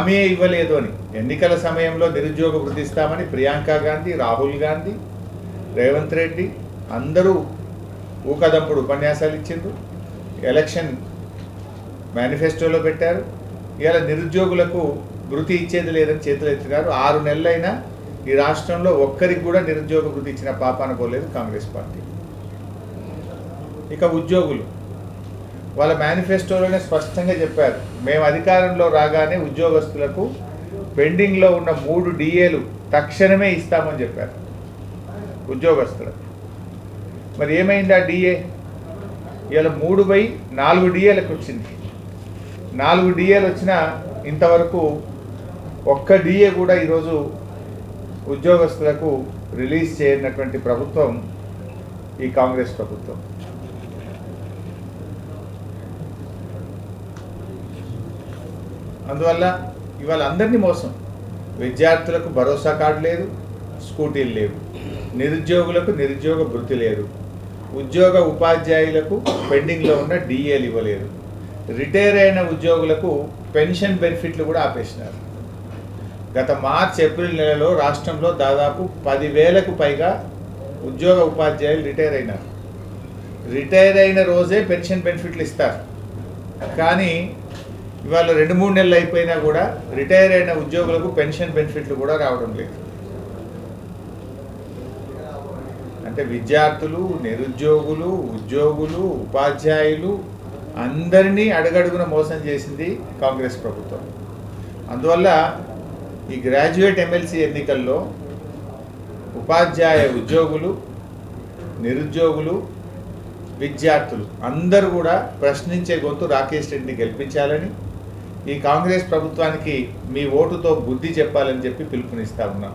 హామీ ఇవ్వలేదు అని. ఎన్నికల సమయంలో నిరుద్యోగ వృద్ధి ఇస్తామని ప్రియాంక గాంధీ రాహుల్ గాంధీ రేవంత్ రెడ్డి అందరూ ఊకదంపుడు ఉపన్యాసాలు ఇచ్చిండ్రు. ఎలక్షన్ మేనిఫెస్టోలో పెట్టారు. ఇవాళ నిరుద్యోగులకు వృత్తి ఇచ్చేది లేదని చేతులు ఎత్తినారు. ఆరు నెలలైనా ఈ రాష్ట్రంలో ఒక్కరికి కూడా నిరుద్యోగ వృత్తి ఇచ్చిన పాప అనుకోలేదు కాంగ్రెస్ పార్టీ. ఇక ఉద్యోగులు. వాళ్ళ మేనిఫెస్టోలోనే స్పష్టంగా చెప్పారు. మేము అధికారంలో రాగానే ఉద్యోగస్తులకు పెండింగ్లో ఉన్న మూడు డిఏలు తక్షణమే ఇస్తామని చెప్పారు. ఉద్యోగస్తులకు. మరి ఏమైంది ఆ డిఏ? ఇవాళ మూడు బై నాలుగు డిఏలకు వచ్చింది. నాలుగు డిఏలు వచ్చినా ఇంతవరకు ఒక్క డిఏ కూడా ఈరోజు ఉద్యోగస్తులకు రిలీజ్ చేయనటువంటి ప్రభుత్వం ఈ కాంగ్రెస్ ప్రభుత్వం. అందువల్ల ఇవాళ అందరినీ మోసం. విద్యార్థులకు భరోసా కార్డు లేదు స్కూటీలు లేవు. నిరుద్యోగులకు నిరుద్యోగ భృతి లేదు. ఉద్యోగ ఉపాధ్యాయులకు పెండింగ్లో ఉన్న డిఏలు ఇవ్వలేదు. రిటైర్ అయిన ఉద్యోగులకు పెన్షన్ బెనిఫిట్లు కూడా ఆపేసినారు. గత మార్చ్ ఏప్రిల్ నెలలో రాష్ట్రంలో దాదాపు పదివేలకు పైగా ఉద్యోగ ఉపాధ్యాయులు రిటైర్ అయినారు. రిటైర్ అయిన రోజే పెన్షన్ బెనిఫిట్లు ఇస్తారు. కానీ ఇవాళ రెండు మూడు నెలలు అయిపోయినా కూడా రిటైర్ అయిన ఉద్యోగులకు పెన్షన్ బెనిఫిట్లు కూడా రావడం లేదు. అంటే విద్యార్థులు నిరుద్యోగులు ఉద్యోగులు ఉపాధ్యాయులు అందరినీ అడుగడుగున మోసం చేసింది కాంగ్రెస్ ప్రభుత్వం. అందువల్ల ఈ గ్రాడ్యుయేట్ ఎమ్మెల్సీ ఎన్నికల్లో ఉపాధ్యాయ ఉద్యోగులు నిరుద్యోగులు విద్యార్థులు అందరూ కూడా ప్రశ్నించే గొంతు రాకేష్ రెడ్డిని గెలిపించాలని ఈ కాంగ్రెస్ ప్రభుత్వానికి మీ ఓటుతో బుద్ధి చెప్పాలని చెప్పి పిలుపునిస్తా ఉన్నాం.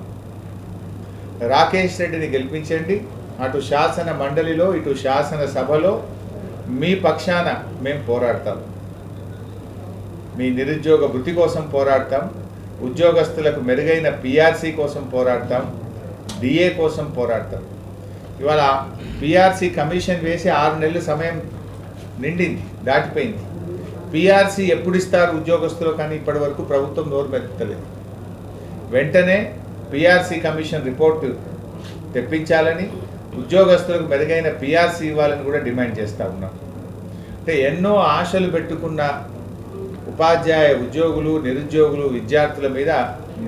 రాకేష్ రెడ్డిని గెలిపించండి. అటు శాసన మండలిలో ఇటు శాసన సభలో మీ పక్షాన మేము పోరాడతాం. మీ నిరుద్యోగ వృత్తి కోసం పోరాడతాం. ఉద్యోగస్తులకు మెరుగైన పిఆర్సీ కోసం పోరాడతాం. డిఏ కోసం పోరాడతాం. ఇవాళ పిఆర్సీ కమిషన్ వేసి ఆరు నెలల సమయం నిండింది దాటిపోయింది. పిఆర్సీ ఎప్పుడు ఇస్తారు ఉద్యోగస్తులు కానీ ఇప్పటి వరకు ప్రభుత్వం నోరు మెత్తలేదు. వెంటనే పిఆర్సీ కమిషన్ రిపోర్టు తెప్పించాలని ఉద్యోగస్తులకు మెరుగైన పిఆర్సీ ఇవ్వాలని కూడా డిమాండ్ చేస్తూ ఉన్నాం. అంటే ఎన్నో ఆశలు పెట్టుకున్న ఉపాధ్యాయ ఉద్యోగులు నిరుద్యోగులు విద్యార్థుల మీద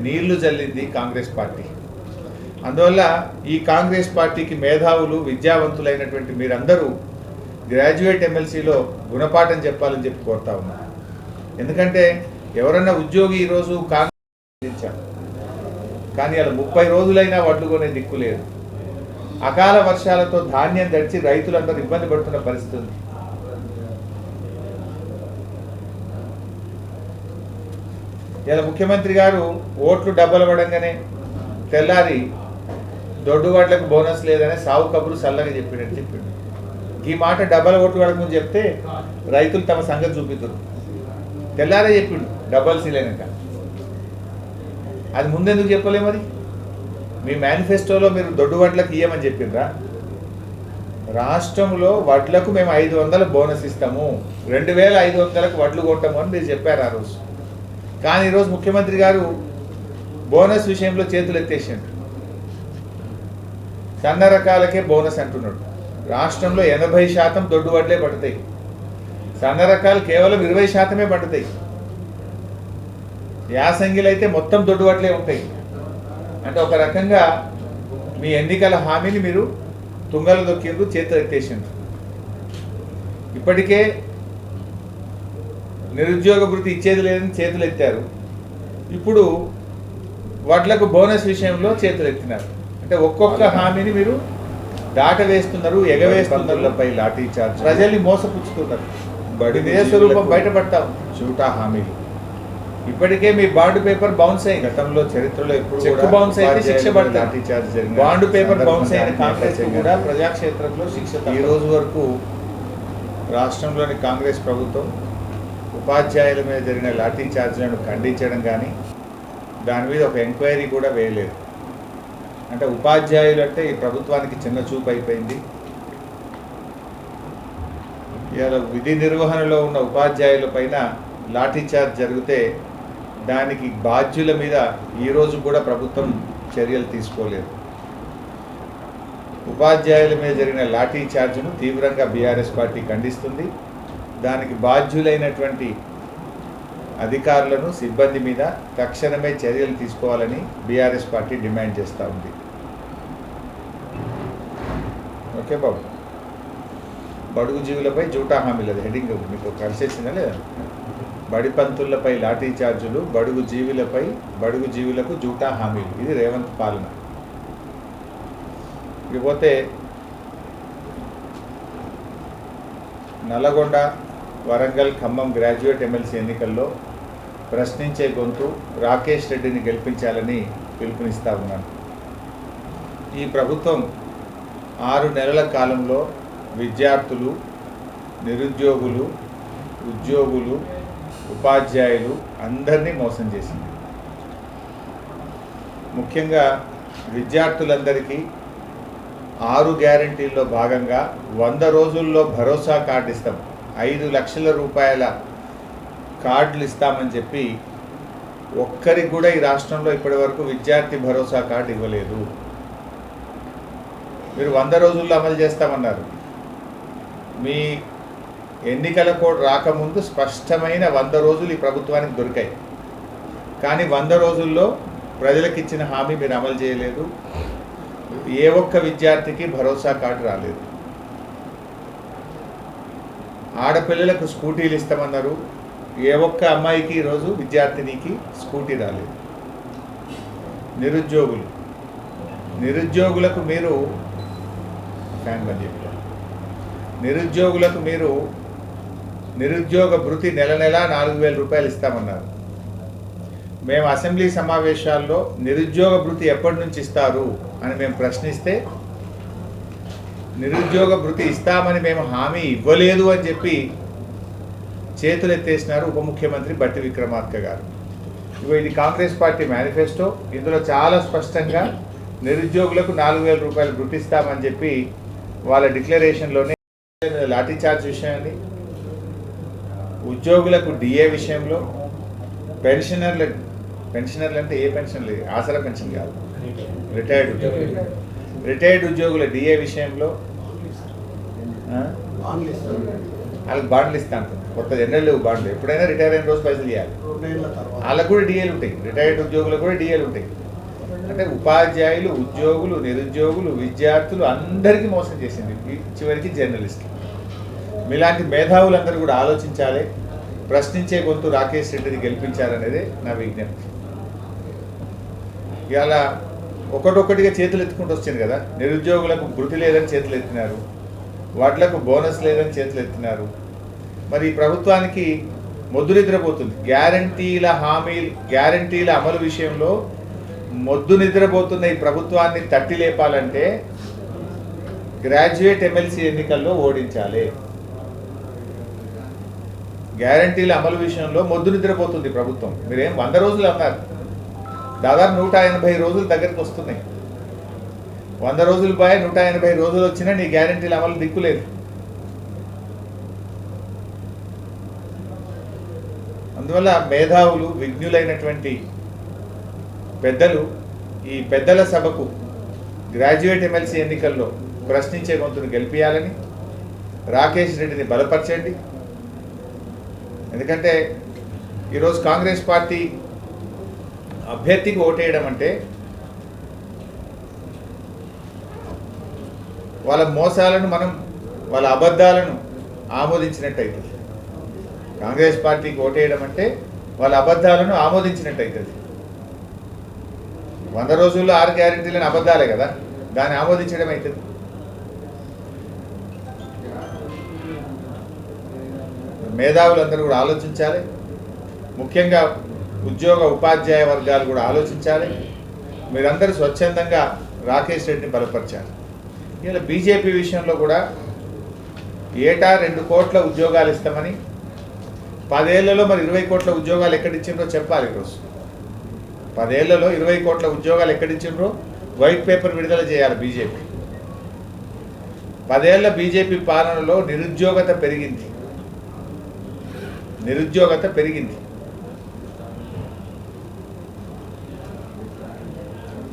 నీళ్ళు జల్లింది కాంగ్రెస్ పార్టీ. అందువల్ల ఈ కాంగ్రెస్ పార్టీకి మేధావులు విద్యావంతులైనటువంటి మీరందరూ గ్రాడ్యుయేట్ ఎమ్మెల్సీలో గుణపాఠం చెప్పాలని చెప్పి కోరుతా ఉన్నా. ఎందుకంటే ఎవరన్నా ఉద్యోగి ఈరోజు కాంగ్రెస్ కానీ అలా ముప్పై రోజులైనా వడ్డుకునే దిక్కు లేదు. అకాల వర్షాలతో ధాన్యం దడిచి రైతులందరూ ఇబ్బంది పడుతున్న పరిస్థితి ఉంది. ఇలా ముఖ్యమంత్రి గారు ఓట్లు డబ్బలు పడంగానే తెల్లారి దొడ్డువాట్లకు బోనస్ లేదని సావు కబురు చల్లగా చెప్పినట్టు చెప్పిండు. ఈ మాట డబ్బల ఓట్లు పడకముందు చెప్తే రైతులు తమ సంగతి చూపిస్తారు తెల్లారే చెప్పిండు డబ్బాలు సీలైనాక అది ముందెందుకు చెప్పలే మరి? మీ మేనిఫెస్టోలో మీరు దొడ్డు వడ్లకు ఇయ్యమని చెప్పిండ్రా రాష్ట్రంలో వడ్లకు మేము ఐదు వందల బోనస్ ఇస్తాము. రెండు వేల ఐదు వందలకు వడ్లు కొట్టము అని మీరు చెప్పారు ఆ రోజు. కానీ ఈరోజు ముఖ్యమంత్రి గారు బోనస్ విషయంలో చేతులు ఎత్తేసిండు సన్న రకాలకే బోనస్ అంటున్నాడు. రాష్ట్రంలో ఎనభై శాతం దొడ్డు వడ్లే పడతాయి. సన్న రకాలు కేవలం ఇరవై శాతమే పడతాయి. యాసంగిలు అయితే మొత్తం దొడ్డు వడ్లే ఉంటాయి. అంటే ఒక రకంగా మీ ఎన్నికల హామీని మీరు తుంగలు దొక్కిండ్రు చేతులు ఎత్తేసిండ్రు. ఇప్పటికే నిరుద్యోగ వృత్తి ఇచ్చేది లేదని చేతులు ఎత్తారు. ఇప్పుడు వడ్లకు బోనస్ విషయంలో చేతులు ఎత్తినారు. అంటే ఒక్కొక్క హామీని మీరు దాట వేస్తున్నారు ఎగవేస్తున్నారు. లాఠీ చార్జ్ ప్రజల్ని మోసపుచ్చుతున్నారు బడి స్వరూపం బయటపడతాం. చూటా హామీలు. ఇప్పటికే మీ బాండ్ పేపర్ బౌన్స్ అయింది. గతంలో చరిత్రలో ఎప్పుడు చెక్ బౌన్స్ అయితే శిక్ష పడతారు. బాండ్ పేపర్ బౌన్స్ అయిన కాంగ్రెస్ కూడా ప్రజాక్షేత్రంలో శిక్ష ఈ రోజు వరకు రాష్ట్రంలోని కాంగ్రెస్ ప్రభుత్వం ఉపాధ్యాయుల మీద జరిగిన లాఠీ చార్జ్లను ఖండించడం కానీ దాని మీద ఒక ఎంక్వైరీ కూడా వేయలేదు. అంటే ఉపాధ్యాయులు అంటే ఈ ప్రభుత్వానికి చిన్న చూపు అయిపోయింది. ఇలా విధి నిర్వహణలో ఉన్న ఉపాధ్యాయుల పైన లాఠీఛార్జ్ జరిగితే దానికి బాధ్యుల మీద ఈరోజు కూడా ప్రభుత్వం చర్యలు తీసుకోలేదు. ఉపాధ్యాయుల మీద జరిగిన లాఠీ చార్జ్ను తీవ్రంగా బీఆర్ఎస్ పార్టీ ఖండిస్తుంది. దానికి బాధ్యులైనటువంటి అధికారులను సిబ్బంది మీద తక్షణమే చర్యలు తీసుకోవాలని బీఆర్ఎస్ పార్టీ డిమాండ్ చేస్తూ ఉంది. ఓకే బాబు. బడుగు జీవులపై జూటా హామీ లేదు హెడింగ్ మీకు కలిసేసిందా లేదా? బడి పంతులపై లాఠీ చార్జులు బడుగు జీవులపై బడుగు జీవులకు జూటా హామీలు. ఇది రేవంత్ పాలన. ఇకపోతే నల్లగొండ వరంగల్ ఖమ్మం గ్రాడ్యుయేట్ ఎమ్మెల్సీ ఎన్నికల్లో ప్రశ్నించే గొంతు రాకేష్ రెడ్డిని గెలిపించాలని పిలుపునిస్తా ఉన్నాను. ఈ ప్రభుత్వం ఆరు నెలల కాలంలో విద్యార్థులు నిరుద్యోగులు ఉద్యోగులు ఉపాధ్యాయులు అందరినీ మోసం చేసింది. ముఖ్యంగా విద్యార్థులందరికీ ఆరు గ్యారంటీల్లో భాగంగా వంద రోజుల్లో భరోసా కార్డు ఇస్తాం. ఐదు లక్షల రూపాయల కార్డులు ఇస్తామని చెప్పి ఒక్కరికి కూడా ఈ రాష్ట్రంలో ఇప్పటివరకు విద్యార్థి భరోసా కార్డు ఇవ్వలేదు. మీరు వంద రోజుల్లో అమలు చేస్తామన్నారు. మీ ఎన్నికల కోడ్ రాకముందు స్పష్టమైన వంద రోజులు ఈ ప్రభుత్వానికి దొరికాయి. కానీ వంద రోజుల్లో ప్రజలకు ఇచ్చిన హామీ మీరు అమలు చేయలేదు. ఏ ఒక్క విద్యార్థికి భరోసా కార్డు రాలేదు. ఆడపిల్లలకు స్కూటీలు ఇస్తామన్నారు. ఏ ఒక్క అమ్మాయికి ఈరోజు విద్యార్థినికి స్కూటీ రాలేదు. నిరుద్యోగులు. నిరుద్యోగులకు మీరు ఫ్యాన్ బంద్ చెప్పారు నిరుద్యోగులకు మీరు నిరుద్యోగ భృతి నెల నెల నాలుగు వేల రూపాయలు ఇస్తామన్నారు. మేము అసెంబ్లీ సమావేశాల్లో నిరుద్యోగ భృతి ఎప్పటి నుంచి ఇస్తారు అని మేము ప్రశ్నిస్తే నిరుద్యోగ భృతి ఇస్తామని మేము హామీ ఇవ్వలేదు అని చెప్పి చేతులు ఎత్తేసినారు ఉప ముఖ్యమంత్రి బట్టి విక్రమార్క గారు. ఇది కాంగ్రెస్ పార్టీ మేనిఫెస్టో. ఇందులో చాలా స్పష్టంగా నిరుద్యోగులకు నాలుగు వేల రూపాయలు గుర్తిస్తామని చెప్పి వాళ్ళ డిక్లరేషన్లోనే లాఠీ చార్జ్ విషయాన్ని ఉద్యోగులకు డిఏ విషయంలో పెన్షనర్ల పెన్షనర్లు అంటే ఏ పెన్షన్ లేదు ఆసరా పెన్షన్ కాదు. రిటైర్డ్ ఉద్యోగులు. రిటైర్డ్ ఉద్యోగుల డిఏ విషయంలో వాళ్ళకి బాండ్లు ఇస్తా అంటారు కొత్త జనరల్ బాండ్లు ఎప్పుడైనా రిటైర్ అయిన రోజు పైసలు ఇవ్వాలి వాళ్ళకు కూడా డిఏలు ఉంటాయి. రిటైర్డ్ ఉద్యోగులకు కూడా డిఏలు ఉంటాయి. అంటే ఉపాధ్యాయులు ఉద్యోగులు నిరుద్యోగులు విద్యార్థులు అందరికీ మోసం చేసింది చివరికి జర్నలిస్టులు మీలాంటి మేధావులందరూ కూడా ఆలోచించాలి. ప్రశ్నించే గొంతు రాకేష్ రెడ్డిని గెలిపించాలనేదే నా విజ్ఞప్తి. ఇవాళ ఒకటొక్కటిగా చేతులు ఎత్తుకుంటూ వచ్చింది కదా. నిరుద్యోగులకు వృద్ధి లేదని చేతులు ఎత్తినారు. వాటిలకు బోనస్ లేదని చేతులు ఎత్తినారు. మరి ఈ ప్రభుత్వానికి మొద్దు నిద్రపోతుంది. గ్యారంటీల హామీలు గ్యారంటీల అమలు విషయంలో మొద్దు నిద్రపోతున్న ఈ ప్రభుత్వాన్ని తట్టి లేపాలంటే గ్రాడ్యుయేట్ ఎమ్మెల్సీ ఎన్నికల్లో ఓడించాలి. గ్యారంటీల అమలు విషయంలో మొద్దు నిద్రపోతుంది ప్రభుత్వం. మీరేం వంద రోజులు అన్నారు? దాదాపు నూట ఎనభై రోజులు దగ్గరికి వస్తున్నాయి. వంద రోజులు బాయ్ నూట ఎనభై రోజులు వచ్చినా నీ గ్యారంటీలు అమలు దిక్కులేదు అందువల్ల మేధావులు విజ్ఞులైనటువంటి పెద్దలు ఈ పెద్దల సభకు గ్రాడ్యుయేట్ ఎమ్మెల్సీ ఎన్నికల్లో ప్రశ్నించే గొంతును గెలిపించాలని రాకేష్ రెడ్డిని బలపరచండి. ఎందుకంటే ఈరోజు కాంగ్రెస్ పార్టీ అభ్యర్థికి ఓటేయడం అంటే వాళ్ళ మోసాలను మనం వాళ్ళ అబద్ధాలను ఆమోదించినట్టు అవుతుంది కాంగ్రెస్ పార్టీకి ఓటేయడం అంటే వాళ్ళ అబద్ధాలను ఆమోదించినట్టు అవుతుంది వంద రోజుల్లో ఆరు గ్యారెంటీలను అబద్ధాలే కదా దాన్ని ఆమోదించడం అవుతుంది మేధావులందరూ కూడా ఆలోచించాలి. ముఖ్యంగా ఉద్యోగ ఉపాధ్యాయ వర్గాలు కూడా ఆలోచించాలి. మీరందరూ స్వచ్ఛందంగా రాకేష్ రెడ్డిని బలపరచాలి ఇలా బీజేపీ విషయంలో కూడా ఏటా రెండు కోట్ల ఉద్యోగాలు ఇస్తామని పదేళ్ళలో మరి ఇరవై కోట్ల ఉద్యోగాలు ఎక్కడిచ్చిండ్రో చెప్పాలి ఈరోజు. పదేళ్ళలో ఇరవై కోట్ల ఉద్యోగాలు ఎక్కడిచ్చిండ్రో వైట్ పేపర్ విడుదల చేయాలి బీజేపీ. పదేళ్ళ బీజేపీ పాలనలో నిరుద్యోగత పెరిగింది. నిరుద్యోగత పెరిగింది.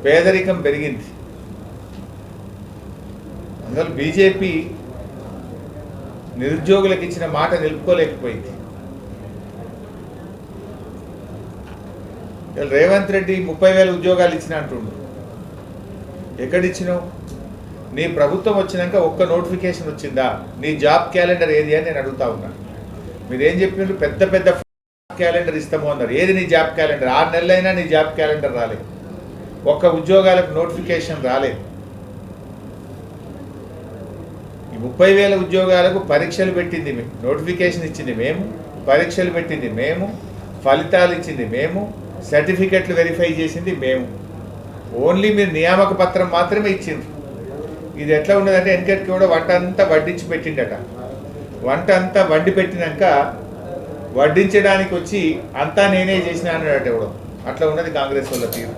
పేదరికం పెరిగింది. అందువల్ల బీజేపీ నిరుద్యోగులకు ఇచ్చిన మాట నిలుపుకోలేకపోయింది. రేవంత్ రెడ్డి ముప్పై వేల ఉద్యోగాలు ఇచ్చిన అంటుండు. ఎక్కడిచ్చినావు? నీ ప్రభుత్వం వచ్చినాక ఒక్క నోటిఫికేషన్ వచ్చిందా? నీ జాబ్ క్యాలెండర్ ఏది అని నేను అడుగుతా ఉన్నాను మీరేం చెప్పినారు? పెద్ద పెద్ద క్యాలెండర్ ఇస్తాము అన్నారు. ఏది నీ జాబ్ క్యాలెండర్? ఆరు నెలలైనా నీ జాబ్ క్యాలెండర్ రాలేదు. ఒక్క ఉద్యోగాలకు నోటిఫికేషన్ రాలేదు. ఈ ముప్పై వేల ఉద్యోగాలకు పరీక్షలు పెట్టింది మేము నోటిఫికేషన్ ఇచ్చింది మేము పరీక్షలు పెట్టింది మేము ఫలితాలు ఇచ్చింది మేము సర్టిఫికెట్లు వెరిఫై చేసింది మేము. ఓన్లీ మీరు నియామక పత్రం మాత్రమే ఇచ్చింది ఇది ఎట్లా ఉన్నదంటే ఎన్కెట్కి కూడా వంట అంతా వడ్డించి పెట్టిండట. వంట అంతా వండి పెట్టినాక వడ్డించడానికి వచ్చి అంతా నేనే చేసినా అన్నాడట ఇవ్వడం అట్లా ఉన్నది కాంగ్రెస్ వాళ్ళ తీరు.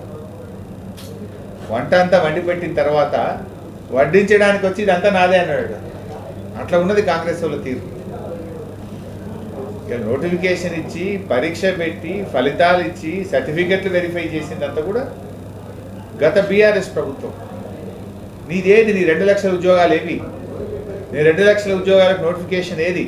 వంట అంతా వండి పెట్టిన తర్వాత వడ్డించడానికి వచ్చి ఇదంతా నాదే అన్నాడు. అట్లా ఉన్నది కాంగ్రెస్ వాళ్ళ తీరు. ఇక నోటిఫికేషన్ ఇచ్చి పరీక్ష పెట్టి ఫలితాలు ఇచ్చి సర్టిఫికెట్లు వెరిఫై చేసిందంతా కూడా గత బీఆర్ఎస్ ప్రభుత్వం. నీదేది? నీ రెండు లక్షల ఉద్యోగాలు ఏవి నీ రెండు లక్షల ఉద్యోగాలకు నోటిఫికేషన్ ఏది?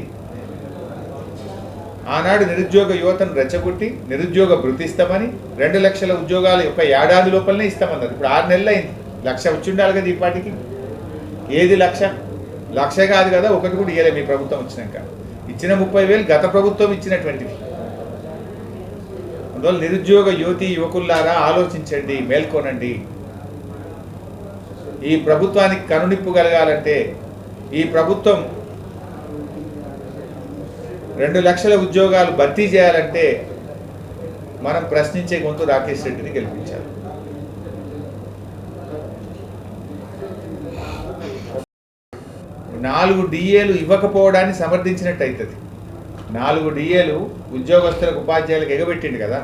ఆనాడు నిరుద్యోగ యువతను రెచ్చగొట్టి నిరుద్యోగ భృతి ఇస్తామని రెండు లక్షల ఉద్యోగాలు ఒక ఏడాది లోపలనే ఇస్తామన్నారు. ఇప్పుడు ఆరు నెలలు అయింది. లక్ష వచ్చి ఉండాలి కదా ఈ పాటికి? ఏది లక్ష? లక్ష కాదు కదా ఒకటి కూడా ఇవ్వలేదు మీ ప్రభుత్వం వచ్చినాక. ఇచ్చిన ముప్పై వేలు గత ప్రభుత్వం ఇచ్చినటువంటివి. అందువల్ల నిరుద్యోగ యువతి యువకుల్లారా ఆలోచించండి మేల్కొనండి. ఈ ప్రభుత్వానికి కనునిప్పు కలగాలంటే ఈ ప్రభుత్వం రెండు లక్షల ఉద్యోగాలు భర్తీ చేయాలంటే మనం ప్రశ్నించే గొంతు రాకేష్ రెడ్డిని గెలిపించాలి. నాలుగు డిఏలు ఇవ్వకపోవడాన్ని సమర్థించినట్టు అవుతుంది నాలుగు డిఏలు ఉద్యోగస్తులకు ఉపాధ్యాయులకు ఎగబెట్టిండు కదా.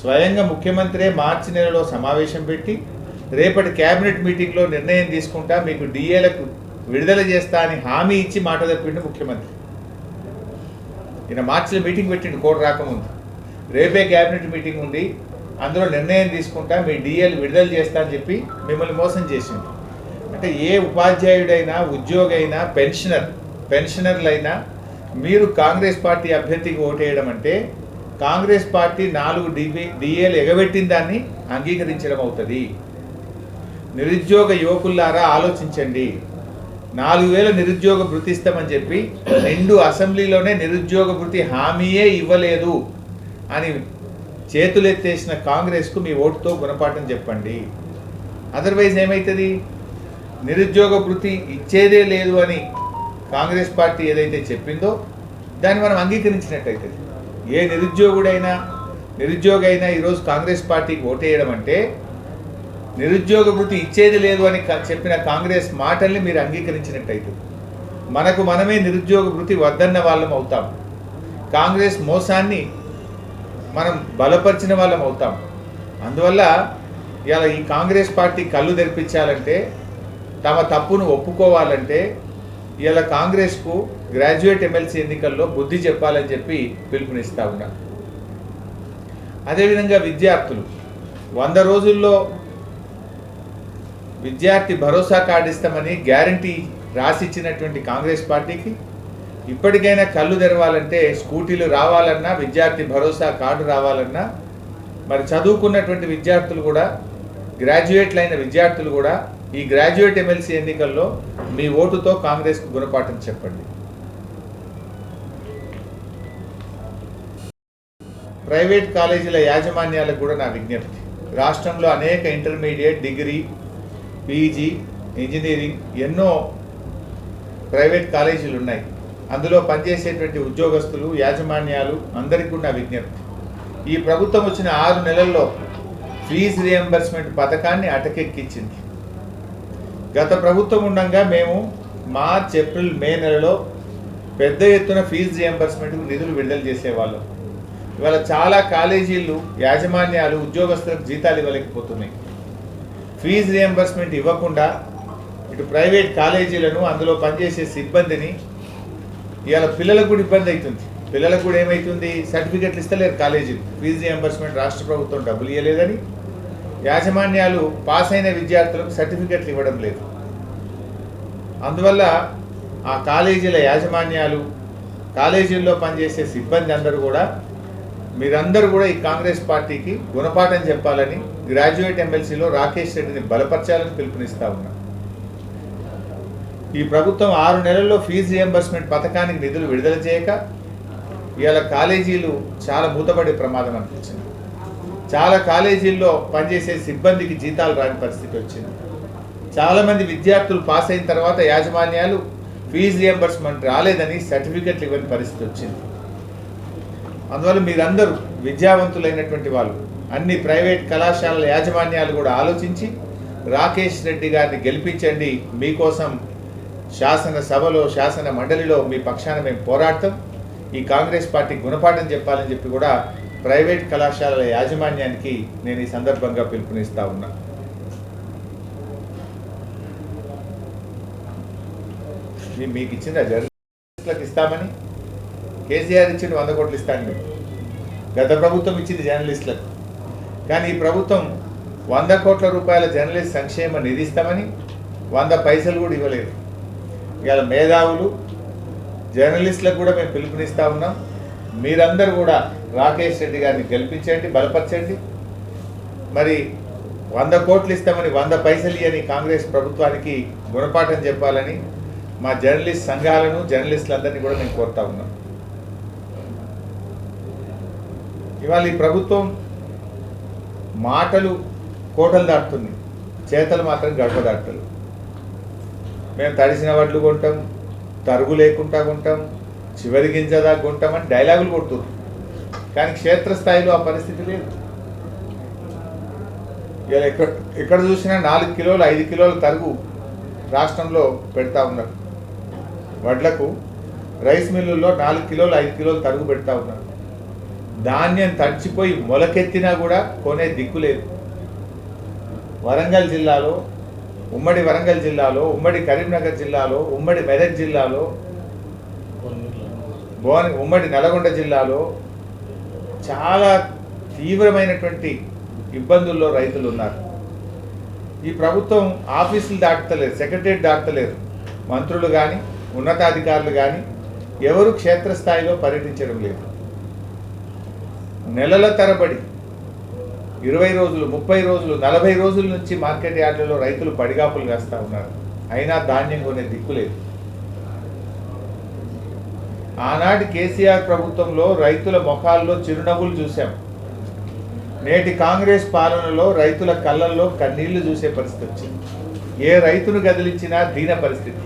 స్వయంగా ముఖ్యమంత్రే మార్చి నెలలో సమావేశం పెట్టి రేపటి కేబినెట్ మీటింగ్లో నిర్ణయం తీసుకుంటా మీకు డిఏలకు విడుదల చేస్తా అని హామీ ఇచ్చి మాట తప్పిండు ముఖ్యమంత్రి. ఈయన మార్చిలో మీటింగ్ పెట్టిండు కోడ్ రాకముందు. రేపే క్యాబినెట్ మీటింగ్ ఉంది అందులో నిర్ణయం తీసుకుంటా మీ డిఎల్ విడుదల చేస్తా అని చెప్పి మిమ్మల్ని మోసం చేసిండు. అంటే ఏ ఉపాధ్యాయుడైనా ఉద్యోగి అయినా పెన్షనర్ పెన్షనర్లైనా మీరు కాంగ్రెస్ పార్టీ అభ్యర్థికి ఓటేయడం అంటే కాంగ్రెస్ పార్టీ నాలుగు డిబి డిఏలు ఎగబెట్టిన దాన్ని అంగీకరించడం అవుతుంది. నిరుద్యోగ యువకుల్లారా ఆలోచించండి. నాలుగు వేల నిరుద్యోగ భృతి ఇస్తామని చెప్పి రెండు అసెంబ్లీలోనే నిరుద్యోగ భృతి హామీయే ఇవ్వలేదు అని చేతులెత్తేసిన కాంగ్రెస్కు మీ ఓటుతో గుణపాఠం చెప్పండి. అదర్వైజ్ ఏమవుతుంది నిరుద్యోగ భృతి ఇచ్చేదే లేదు అని కాంగ్రెస్ పార్టీ ఏదైతే చెప్పిందో దాన్ని మనం అంగీకరించినట్టయితుంది. ఏ నిరుద్యోగుడైనా నిరుద్యోగి అయినా ఈరోజు కాంగ్రెస్ పార్టీకి ఓటేయడం అంటే నిరుద్యోగ వృత్తి ఇచ్చేది లేదు అని చెప్పిన కాంగ్రెస్ మాటల్ని మీరు అంగీకరించినట్టయితే మనకు మనమే నిరుద్యోగ వృత్తి వద్దన్న వాళ్ళం అవుతాం. కాంగ్రెస్ మోసాన్ని మనం బలపరిచిన వాళ్ళం అవుతాం. అందువల్ల ఇలా ఈ కాంగ్రెస్ పార్టీ కళ్ళు తెరిపించాలంటే తమ తప్పును ఒప్పుకోవాలంటే ఇలా కాంగ్రెస్కు గ్రాడ్యుయేట్ ఎమ్మెల్సీ ఎన్నికల్లో బుద్ధి చెప్పాలని చెప్పి పిలుపునిస్తా ఉన్నా. అదేవిధంగా విద్యార్థులు వంద రోజుల్లో విద్యార్థి భరోసా కార్డు ఇస్తామని గ్యారంటీ రాసిచ్చినటువంటి కాంగ్రెస్ పార్టీకి. ఇప్పటికైనా కళ్ళు తెరవాలంటే స్కూటీలు రావాలన్నా విద్యార్థి భరోసా కార్డు రావాలన్నా మరి చదువుకున్నటువంటి విద్యార్థులు కూడా గ్రాడ్యుయేట్లు అయిన విద్యార్థులు కూడా ఈ గ్రాడ్యుయేట్ ఎమ్మెల్సీ ఎన్నికల్లో మీ ఓటుతో కాంగ్రెస్కు గుణపాఠం చెప్పండి. ప్రైవేట్ కాలేజీల యాజమాన్యాలకు కూడా నా విజ్ఞప్తి. రాష్ట్రంలో అనేక ఇంటర్మీడియట్ డిగ్రీ పీజీ ఇంజనీరింగ్ ఎన్నో ప్రైవేట్ కాలేజీలు ఉన్నాయి. అందులో పనిచేసేటువంటి ఉద్యోగస్తులు యాజమాన్యాలు అందరికీ కూడా నా విజ్ఞప్తి. ఈ ప్రభుత్వం వచ్చిన ఆరు నెలల్లో ఫీజు రియంబర్స్మెంట్ పథకాన్ని అటకెక్కించింది. గత ప్రభుత్వం ఉండగా మేము మార్చ్ ఏప్రిల్ మే నెలలో పెద్ద ఎత్తున ఫీజు రియంబర్స్మెంట్కు నిధులు విడుదల చేసేవాళ్ళం. ఇవాళ చాలా కాలేజీలు యాజమాన్యాలు ఉద్యోగస్తులకు జీతాలు ఇవ్వలేకపోతున్నాయి. ఫీజు రియంబర్స్మెంట్ ఇవ్వకుండా ఇటు ప్రైవేట్ కాలేజీలను అందులో పనిచేసే సిబ్బందిని ఇవాళ పిల్లలకు కూడా ఇబ్బంది అవుతుంది పిల్లలకు కూడా ఏమవుతుంది సర్టిఫికెట్లు ఇస్తలేరు కాలేజీలు. ఫీజు రియంబర్స్మెంట్ రాష్ట్ర ప్రభుత్వం డబ్బులు ఇవ్వలేదని యాజమాన్యాలు పాస్ అయిన విద్యార్థులకు సర్టిఫికెట్లు ఇవ్వడం లేదు. అందువల్ల ఆ కాలేజీల యాజమాన్యాలు కాలేజీల్లో పనిచేసే సిబ్బంది అందరూ కూడా మీరందరూ కూడా ఈ కాంగ్రెస్ పార్టీకి గుణపాఠం చెప్పాలని గ్రాడ్యుయేట్ ఎమ్మెల్సీలో రాకేష్ రెడ్డిని బలపరచాలని పిలుపునిస్తా ఉన్నా. ఈ ప్రభుత్వం ఆరు నెలల్లో ఫీజు రియంబర్స్మెంట్ పథకానికి నిధులు విడుదల చేయక ఇవాళ కాలేజీలు చాలా మూతపడే ప్రమాదం అనిపించింది. చాలా కాలేజీల్లో పనిచేసే సిబ్బందికి జీతాలు రాని పరిస్థితి వచ్చింది. చాలామంది విద్యార్థులు పాస్ అయిన తర్వాత యాజమాన్యాలు ఫీజు రియంబర్స్మెంట్ రాలేదని సర్టిఫికెట్లు ఇవ్వని పరిస్థితి వచ్చింది. అందువల్ల మీరందరూ విద్యావంతులైనటువంటి వాళ్ళు అన్ని ప్రైవేట్ కళాశాలల యాజమాన్యాలు కూడా ఆలోచించి రాకేష్ రెడ్డి గారిని గెలిపించండి. మీకోసం శాసన సభలో శాసన మండలిలో మీ పక్షాన మేము పోరాడతాం. ఈ కాంగ్రెస్ పార్టీ గుణపాఠం చెప్పాలని చెప్పి కూడా ప్రైవేట్ కళాశాలల యాజమాన్యానికి నేను ఈ సందర్భంగా పిలుపునిస్తా ఉన్నా. మీ- మీకు ఇచ్చిన జర్నలిస్టులకు ఇస్తామని. కేసీఆర్ ఇచ్చిన వంద కోట్లు ఇస్తాను గత ప్రభుత్వం ఇచ్చింది జర్నలిస్టులకు. కానీ ఈ ప్రభుత్వం వంద కోట్ల రూపాయల జర్నలిస్ట్ సంక్షేమ నిధి ఇస్తామని వంద పైసలు కూడా ఇవ్వలేదు. ఇవాళ మేధావులు జర్నలిస్టులకు కూడా మేము పిలుపునిస్తూ ఉన్నాం. మీరందరూ కూడా రాకేష్ రెడ్డి గారిని గెలిపించండి బలపరచండి. మరి వంద కోట్లు ఇస్తామని వంద పైసలు ఇవ్వని కాంగ్రెస్ ప్రభుత్వానికి గుణపాఠం చెప్పాలని మా జర్నలిస్ట్ సంఘాలను జర్నలిస్టులందరినీ కూడా నేను కోరుతా ఉన్నాం. ఇవాళ ఈ ప్రభుత్వం మాటలు కోటలు దాటుతుంది చేతలు మాత్రం గడప దాటలు మేము తడిసిన వడ్లు కొంటాం తరుగు లేకుండా కొంటాం చివరి గింజ దాకా అని డైలాగులు కొడుతుంది కానీ క్షేత్రస్థాయిలో ఆ పరిస్థితి లేదు. ఇలా ఎక్కడ ఎక్కడ చూసినా నాలుగు కిలోలు ఐదు కిలోల తరుగు రాష్ట్రంలో పెడతా ఉన్నారు. వడ్లకు రైస్ మిల్లుల్లో నాలుగు కిలోలు ఐదు కిలోలు తరుగు పెడతా ఉన్నారు. ధాన్యం తడిచిపోయి మొలకెత్తినా కూడా కొనే దిక్కు లేదు. వరంగల్ జిల్లాలో ఉమ్మడి వరంగల్ జిల్లాలో ఉమ్మడి కరీంనగర్ జిల్లాలో ఉమ్మడి మెదక్ జిల్లాలో భువన ఉమ్మడి నల్గొండ జిల్లాలో చాలా తీవ్రమైనటువంటి ఇబ్బందుల్లో రైతులు ఉన్నారు. ఈ ప్రభుత్వం ఆఫీసులు దాటుతలేరు సెక్రటరియట్ దాటుతలేరు మంత్రులు కానీ ఉన్నతాధికారులు కానీ ఎవరు క్షేత్రస్థాయిలో పర్యటించడం లేదు. నెలల తరబడి ఇరవై రోజులు ముప్పై రోజులు నలభై రోజుల నుంచి మార్కెట్ యార్డులలో రైతులు పడిగాపులు కాస్తా ఉన్నారు. అయినా ధాన్యం కొనే దిక్కు లేదు. ఆనాటి కేసీఆర్ ప్రభుత్వంలో రైతుల ముఖాల్లో చిరునవ్వులు చూశాం. నేటి కాంగ్రెస్ పాలనలో రైతుల కళ్ళల్లో కన్నీళ్ళు చూసే పరిస్థితి వచ్చింది. ఏ రైతును గదిలించినా దీన పరిస్థితి.